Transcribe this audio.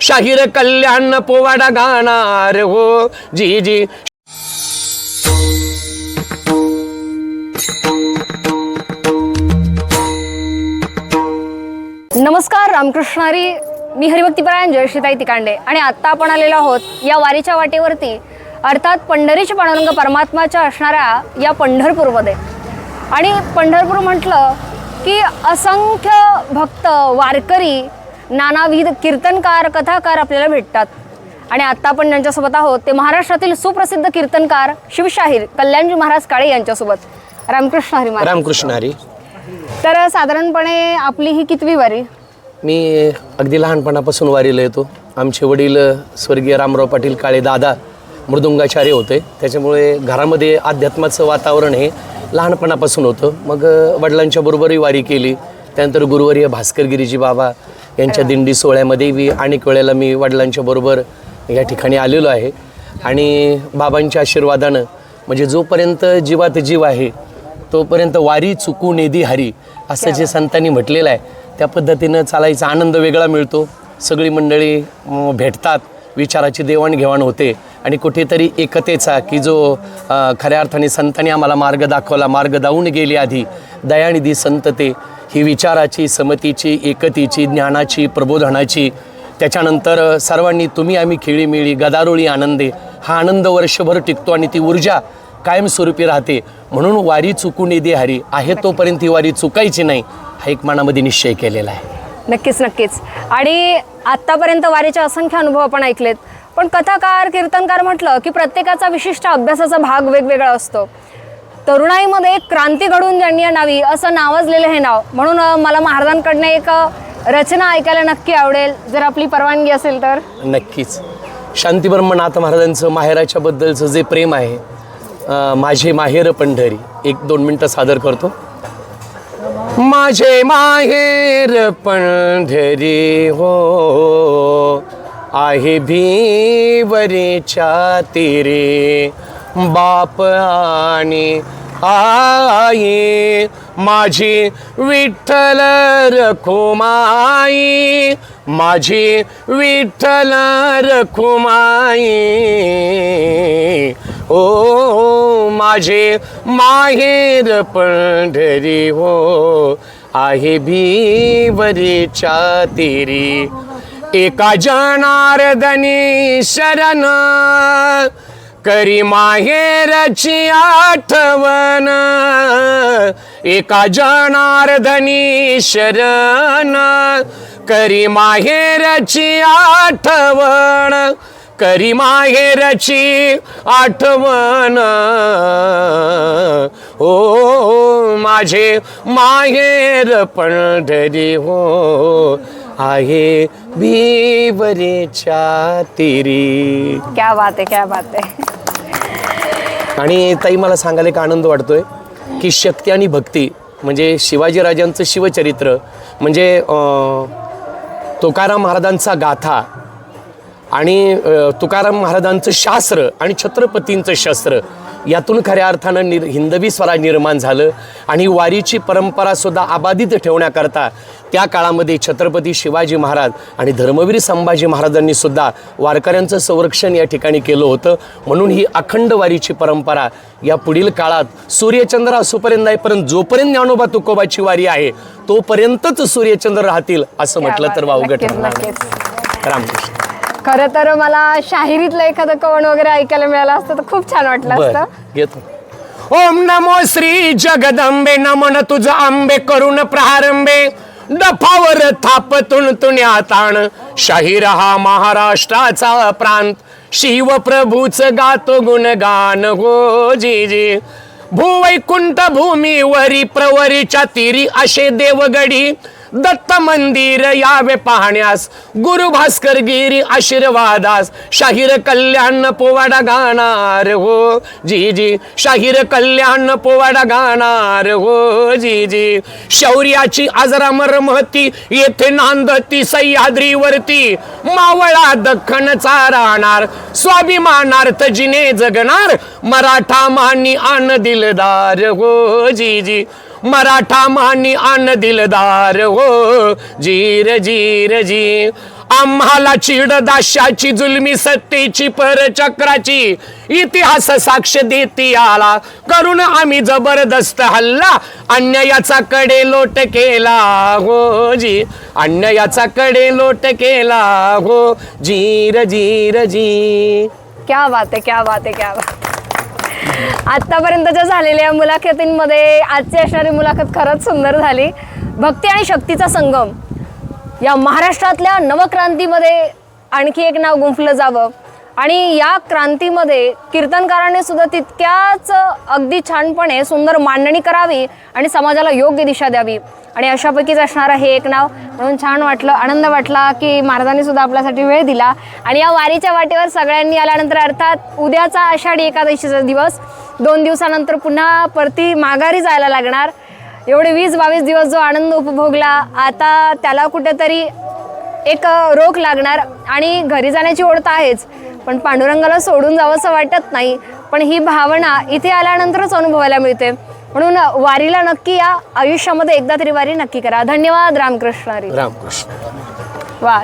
शाहीर कल्याण पोवाडा गाणार हो. जी जी. नमस्कार रामकृष्णारी. मी हरिभक्तीपरायण जयश्रीताई तिकांडे. आणि आत्ता आपण आलेलो आहोत या वारीच्या वाटेवरती अर्थात पंढरीची पांडुरंग परमात्माच्या असणाऱ्या या पंढरपूरमध्ये. आणि पंढरपूर म्हटलं की असंख्य भक्त वारकरी नानाविध कीर्तनकार कथाकार आपल्याला भेटतात. आणि आत्ता आपण ज्यांच्यासोबत आहोत ते महाराष्ट्रातील सुप्रसिद्ध कीर्तनकार शिवशाहीर कल्याणजी महाराज काळे यांच्यासोबत. रामकृष्ण हरी महाराज. रामकृष्ण हरी. तर साधारणपणे आपली ही कितवी वारी? मी अगदी लहानपणापासून वारीला येतो. आमचे वडील स्वर्गीय रामराव पाटील काळे दादा मृदुंगाचार्य होते. त्याच्यामुळे घरामध्ये अध्यात्माचं वातावरण हे लहानपणापासून होतं. मग वडिलांच्या बरोबरही वारी केली. त्यानंतर गुरुवर्य भास्करगिरीजी बाबा यांच्या दिंडी सोहळ्यामध्ये मी अनेक वेळेला मी वडिलांच्या बरोबर या ठिकाणी आलेलो आहे. आणि बाबांच्या आशीर्वादानं म्हणजे जोपर्यंत जीवात जीव आहे तोपर्यंत वारी चुकू नेदी हरी असं जे संतांनी म्हटलेलं आहे त्या पद्धतीनं चालायचा आनंद वेगळा मिळतो. सगळी मंडळी भेटतात विचाराची देवाणघेवाण होते. आणि कुठेतरी एकतेचा की जो खऱ्या अर्थाने संतांनी आम्हाला मार्ग दाखवला मार्ग दावून गेली आधी दयानिधी संतते ही विचाराची समतीची एकतीची ज्ञानाची प्रबोधनाची. त्याच्यानंतर सर्वांनी तुम्ही आम्ही खेळीमेळी गदारोळी आनंदे हा आनंद वर्षभर टिकतो आणि ती ऊर्जा कायमस्वरूपी राहते. म्हणून वारी चुकून दे हरी आहे तोपर्यंत ही वारी चुकायची नाही हा एक मनामध्ये निश्चय केलेला आहे. नक्कीच नक्कीच. आणि आत्तापर्यंत वारीचे असंख्य अनुभव आपण ऐकलेत. पण कथाकार कीर्तनकार म्हटलं की प्रत्येकाचा विशिष्ट अभ्यासाचा भाग वेगवेगळा असतो. तरुणाईमध्ये एक क्रांती घडून ज्यांनी आणावी असं नावाजलेलं हे नाव. म्हणून मला महाराजांकडनं एक रचना ऐकायला नक्की आवडेल. जर आपली परवानगी असेल तर. नक्कीच. शांतीब्रह्मनाथ महाराजांचं माहेराच्या बद्दलचं जे प्रेम आहे माझे माहेर पंढरी. एक दोन मिनटं सादर करतो. माझे माहेर पंढरी हो आहे भीवरीच्या तिरे. बाप आणि आई माझी विठ्ठल रखुमाई माझी विठ्ठल रखुमाई. ओ माझे माहेर पंढरी हो आहे भीवरीच्या तिरी एका जनार्दनी शरण करी माहेरची आठवण. एका जनार्दनी शरण. करी माहेरची आठवण. करी माहेरची आठवण. ओ माझे माहेर पंढरी हो. आहे भीवरेच्या तिरी क्या बात आहे क्या बात आहे आणि ताई मला सांगायला एक आनंद वाटतोय की शक्ती आणि भक्ती म्हणजे शिवाजीराजांचं शिवचरित्र म्हणजे अं, तुकाराम महाराजांचा गाथा आणि तुकाराम महाराजांचं शास्त्र आणि छत्रपतींचं शस्त्र यातून खऱ्या अर्थानं निर हिंदवी स्वराज निर्माण झालं. आणि वारीची परंपरासुद्धा अबाधित ठेवण्याकरता त्या काळामध्ये छत्रपती शिवाजी महाराज आणि धर्मवीर संभाजी महाराजांनी सुद्धा वारकऱ्यांचं संरक्षण या ठिकाणी केलं होतं. म्हणून ही अखंड वारीची परंपरा या पुढील काळात सूर्यचंद्र असोपर्यंत नाही परंतु जोपर्यंत ज्ञानोबा तुकोबाची वारी आहे तोपर्यंतच सूर्यचंद्र राहतील असं म्हटलं तर वावगं ठरणार. रामकृष्ण. खरं तर मला शाहिरीतलं एखादं कवण वगैरे ऐकायला मिळालं असतं तर खूप छान वाटलं बर असतं. घेतो. ओम नमो श्री जगदंबे नमन तुझ आंबे करुण प्रारंभे. डफावर थापतून तुण्या ताण. शाहीर हा महाराष्ट्राचा प्रांत. शिव प्रभूच गातो गुणगान हो जी जी भूवैकुंठ भूमीवरी प्रवरीच्या तिरी असे देवगडी. दत्त मंदिर यावे पाहण्यास. गुरु भास्कर गिरी आशीर्वादास. शाहीर कल्याण पोवाडा गाणार हो. जी जी. शाहीर कल्याण पोवाडा गाणार हो. जी जी. शौर्याची आजरा महती येथे नांदती सह्याद्रीवरती. मावळा दख्खनचा राहणार स्वाभिमानार्थ जिने जगणार. मराठा मानी आन दिलदार हो. जी जी. मराठा मानी आन दिलदार हो. जीर जीर जी आम्हाला चिड दाशाची जुलमी सत्तेची परचक्राची इतिहास साक्ष देती आला. करून आम्ही जबरदस्त हल्ला अन्यायाचा कडे लोट केला हो. जी अन्यायाचा कडे लोट केला हो. जीर जीर जी क्या बात आहे क्या बात आहे क्या बात आत्तापर्यंतच्या झालेल्या मुलाखतींमध्ये आजची असणारी मुलाखत खरंच सुंदर झाली. भक्ती आणि शक्तीचा संगम. या महाराष्ट्रातल्या नवक्रांतीमध्ये आणखी एक नाव गुंफलं जावं. आणि या क्रांतीमध्ये कीर्तनकारांनी सुद्धा तितक्याच अगदी छानपणे सुंदर मांडणी करावी आणि समाजाला योग्य दिशा द्यावी. आणि अशापैकीच असणारं हे एक नाव. म्हणून छान वाटलं आनंद वाटला की महाराजांनी सुद्धा आपल्यासाठी वेळ दिला. आणि या वारीच्या वाटेवर सगळ्यांनी आल्यानंतर अर्थात उद्याचा आषाढी एकादशीचा दिवस. दोन दिवसानंतर पुन्हा परती माघारी जायला लागणार. एवढे वीस बावीस दिवस जो आनंद उपभोगला आता त्याला कुठेतरी एक रोख लागणार. आणि घरी जाण्याची ओढ तर आहेच. पण पांडुरंगाला सोडून जावंसं वाटत नाही. पण ही भावना इथे आल्यानंतरच अनुभवायला मिळते. म्हणून वारीला नक्की या आयुष्यामध्ये एकदा तरी वारी नक्की करा. धन्यवाद रामकृष्ण हरी. रामकृष्ण. वा.